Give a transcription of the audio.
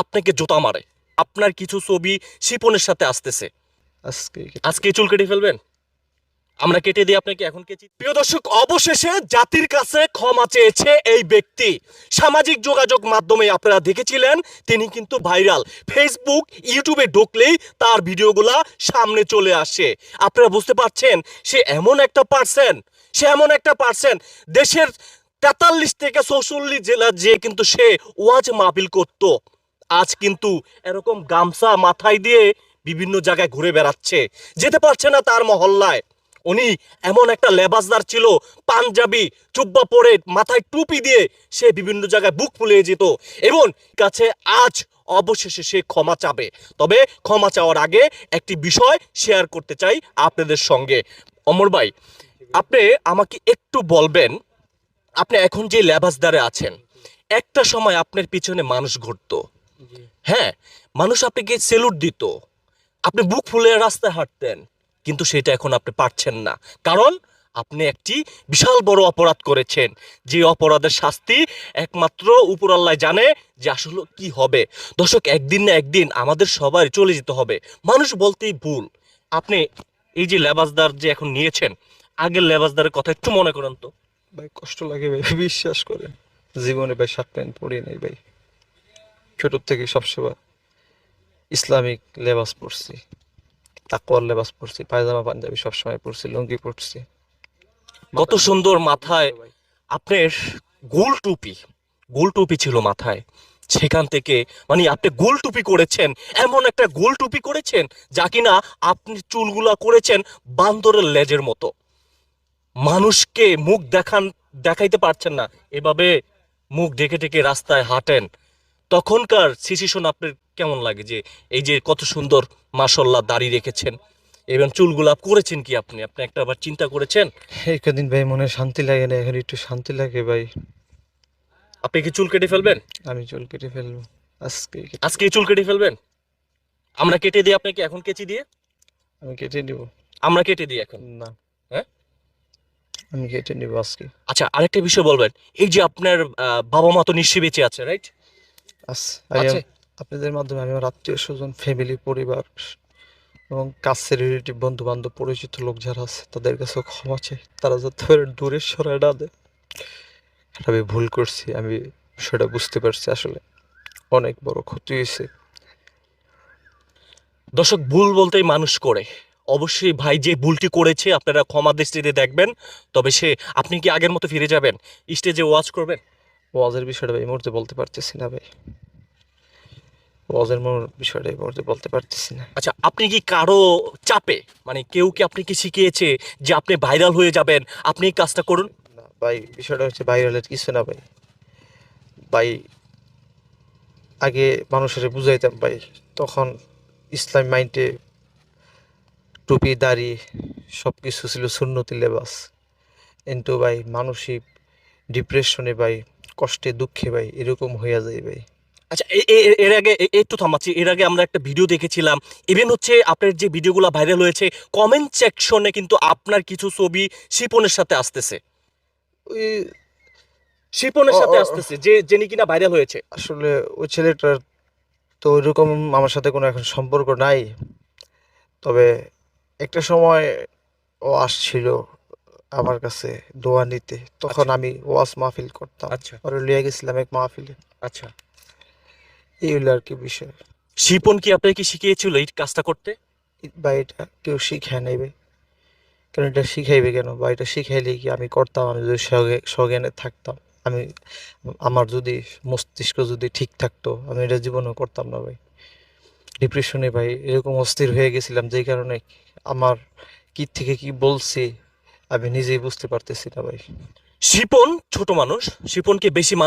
আপনাকে জোতা মারে। আপনার কিছু ছবি শিপনের সাথে আসতেছে। আজকে আজকে চুল কেটে ফেলবেন? আমরা কেটে দিই আপনাকে এখন কেচি। প্রিয় দর্শক অবশেষে জাতির কাছে ক্ষমা চেয়েছে এই ব্যক্তি। সামাজিক যোগাযোগ মাধ্যমে আপনারা দেখেছিলেন তিনি কিন্তু ভাইরাল। ফেসবুক ইউটিউবে ঢুকলেই তার ভিডিওগুলা সামনে চলে আসে। আপনারা বুঝতে পারছেন সে এমন একটা পার্সন সে এমন একটা পার্সন দেশের তেতাল্লিশ থেকে চৌচল্লিশ জেলা যে কিন্তু সে ওয়াজ মাহফিল করত। আজ কিন্তু এরকম গামছা মাথায় দিয়ে বিভিন্ন জায়গায় ঘুরে বেড়াচ্ছে। যেতে পারছে না তার মহল্লায়। উনি এমন একটা লেবাসদার ছিল, পাঞ্জাবি চুব্বা পরে মাথায় টুপি দিয়ে সে বিভিন্ন জায়গায় বুক ফুলিয়ে যেত এবং কাছে আজ অবশেষে সে ক্ষমা চাবে। তবে ক্ষমা চাওয়ার আগে একটি বিষয় শেয়ার করতে চাই আপনাদের সঙ্গে। অমর ভাই, আপনি আমাকে একটু বলবেন আপনি এখন যে লেবাসদারে আছেন একটা সময় আপনার পিছনে মানুষ ঘুরতো। হ্যাঁ মানুষ আপনাকে সেলুট দিত। আপনি বুক ফুলে রাস্তায় হাঁটতেন কিন্তু সেটা এখন আপনি পারছেন না। কারণ আপনি একটি বিশাল বড় অপরাধ করেছেন। যে অপরাধের শাস্তি একমাত্র উপরাল্লাহ জানে যে আসলে কি হবে। দর্শক একদিন না একদিন আমাদের সবাই চলে যেতে হবে। মানুষ বলতেই ভুল। আপনি এই যে লেবাসদার যে এখন নিয়েছেন আগের লেবাসদারের কথা একটু মনে করেন তো। ভাই, কষ্ট লাগে ভাই, বিশ্বাস করেন। জীবনে ভাই শার্ট প্যান্ট পরি নেই ভাই। ছোট থেকে সবসময় ইসলামিক লেবাস পরছি তাকওয়ার লেবাস পরছি পায়জামা পাঞ্জাবি সবসময় পরছি লুঙ্গি পরছি কত সুন্দর মাথায় আপনার গোল টুপি গোল টুপি ছিল মাথায়। সেখান থেকে মানে আপনি গোল টুপি করেছেন, এমন একটা গোল টুপি করেছেন, যা কিনা আপনি চুলগুলা করেছেন বান্দরের লেজের মতো। মানুষকে মুখ দেখান দেখাইতে পারছেন না। এভাবে মুখ ঢেকে ঢেকে রাস্তায় হাঁটেন। তখনকার সিচুয়েশন আপনার কেমন লাগে যে এই যে কত সুন্দর মাসাল্লাহ দাড়ি রেখেছেন? এবং চুলগুলা করেছেন কি আপনি? আপনি একটা আবার চিন্তা করেছেন? এই কদিন ভাই মনে শান্তি লাগে না এখন একটু শান্তি লাগে ভাই। আপনি কি চুল কেটে ফেলবেন? আমি চুল কেটে ফেলব আজকে আজকে চুল কেটে ফেলবেন? আমরা কেটে দিই আপনাকে এখন কেচি দিয়ে? আমি কেটে নিব আমরা কেটে দিই এখন? না? আমি কেটে নিব আজকে। আচ্ছা আরেকটা বিষয় বলবেন। এই যে আপনার বাবা মা তো নিশ্চয়ই বেঁচে আছে রাইট আপনাদের মাধ্যমে আমি আমার আত্মীয় স্বজন ফ্যামিলি পরিবার এবং কাছের রিলেটিভ বন্ধু বান্ধব পরিচিত লোক যারা আছে তাদের কাছেও ক্ষমা চাই। তারা যাতে দূরে সরাই না দেয়। আমি ভুল করছি আমি সেটা বুঝতে পারছি আসলে। অনেক বড় ক্ষতি হয়েছে। দর্শক ভুল বলতেই মানুষ করে। অবশ্যই ভাই যে ভুলটি করেছে আপনারা ক্ষমা দৃষ্টিতে দেখবেন। তবে সে আপনি কি আগের মতো ফিরে যাবেন? স্টেজে ওয়াচ করবেন? ওয়াজের বিষয়টা ভাই এই মুহূর্তে বলতে পারতেছি না ভাই। ওয়াজের বিষয়টা এই মুহূর্তে বলতে পারতেছি না। আচ্ছা আপনি কি কারও চাপে মানে কেউ কি আপনি কি শিখিয়েছে যে আপনি ভাইরাল হয়ে যাবেন? আপনি এই কাজটা করুন। না ভাই বিষয়টা হচ্ছে ভাইরালের কিছু না ভাই। ভাই আগে মানুষের বুঝাইতাম ভাই তখন ইসলাম মাইন্ডে টুপি দাড়ি সব কিছু ছিল সুন্নতি লেবাস। কিন্তু ভাই মানসিক ডিপ্রেশনে ভাই কষ্টে দুঃখে ভাই এরকম হইয়া যায় ভাই। আচ্ছা এর আগে একটু থামাচ্ছি। এর আগে আমরা একটা ভিডিও দেখেছিলাম। ইভেন হচ্ছে আপনার যে ভিডিওগুলো ভাইরাল হয়েছে কমেন্ট সেকশনে কিন্তু আপনার কিছু ছবি শিপনের সাথে আসতেছে। ওই শিপনের সাথে। আসতেছে যে যিনি কিনা ভাইরাল হয়েছে। আসলে ওই ছেলেটার তো ওইরকম আমার সাথে কোনো এখন সম্পর্ক নাই। তবে একটা সময় ও আসছিল আমার কাছে দোয়া নিতে। তখন আচ্ছা। আমি ওয়াজ মাহফিল করতাম। আচ্ছা। ওরে লিয়ে গেছিলাম এক মাহফিলে। আচ্ছা। এই হলো আর কি বিষয়। শিপন কি আপনাকে শিখিয়েছিল এই কাজটা করতে? বা এটা কেউ শিখায় ভাই কারণ এটা শিখাইবে কেন? বা এটা শিখাইলে কি আমি করতাম? আমি যদি সজ্ঞানে থাকতাম। আমি আমার যদি মস্তিষ্ক যদি ঠিক থাকতো আমি এটা জীবনেও করতাম না ভাই। ডিপ্রেশনে ভাই এরকম অস্থির হয়ে গেছিলাম যেই কারণে আমার কি থেকে কি বলছে, আমি নিজেই বুঝতে পারতেছি না ভাই। শিপন ছোট মানুষ, শিপনকে বেশি মানুষ